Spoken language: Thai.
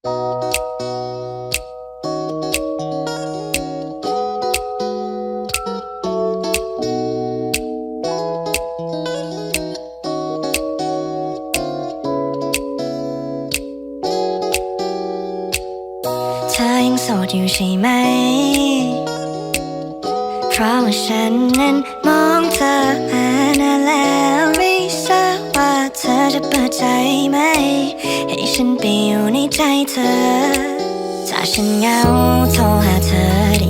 เธอยังโสดอยู่ใช่ไหม เพราะว่าฉันนั้นมองเธอมานานแล้วไม่ทราบว่าเธอจะเปิดใจไหม ใจเธอ ถ้าฉันเหงาโทรหาเธอได้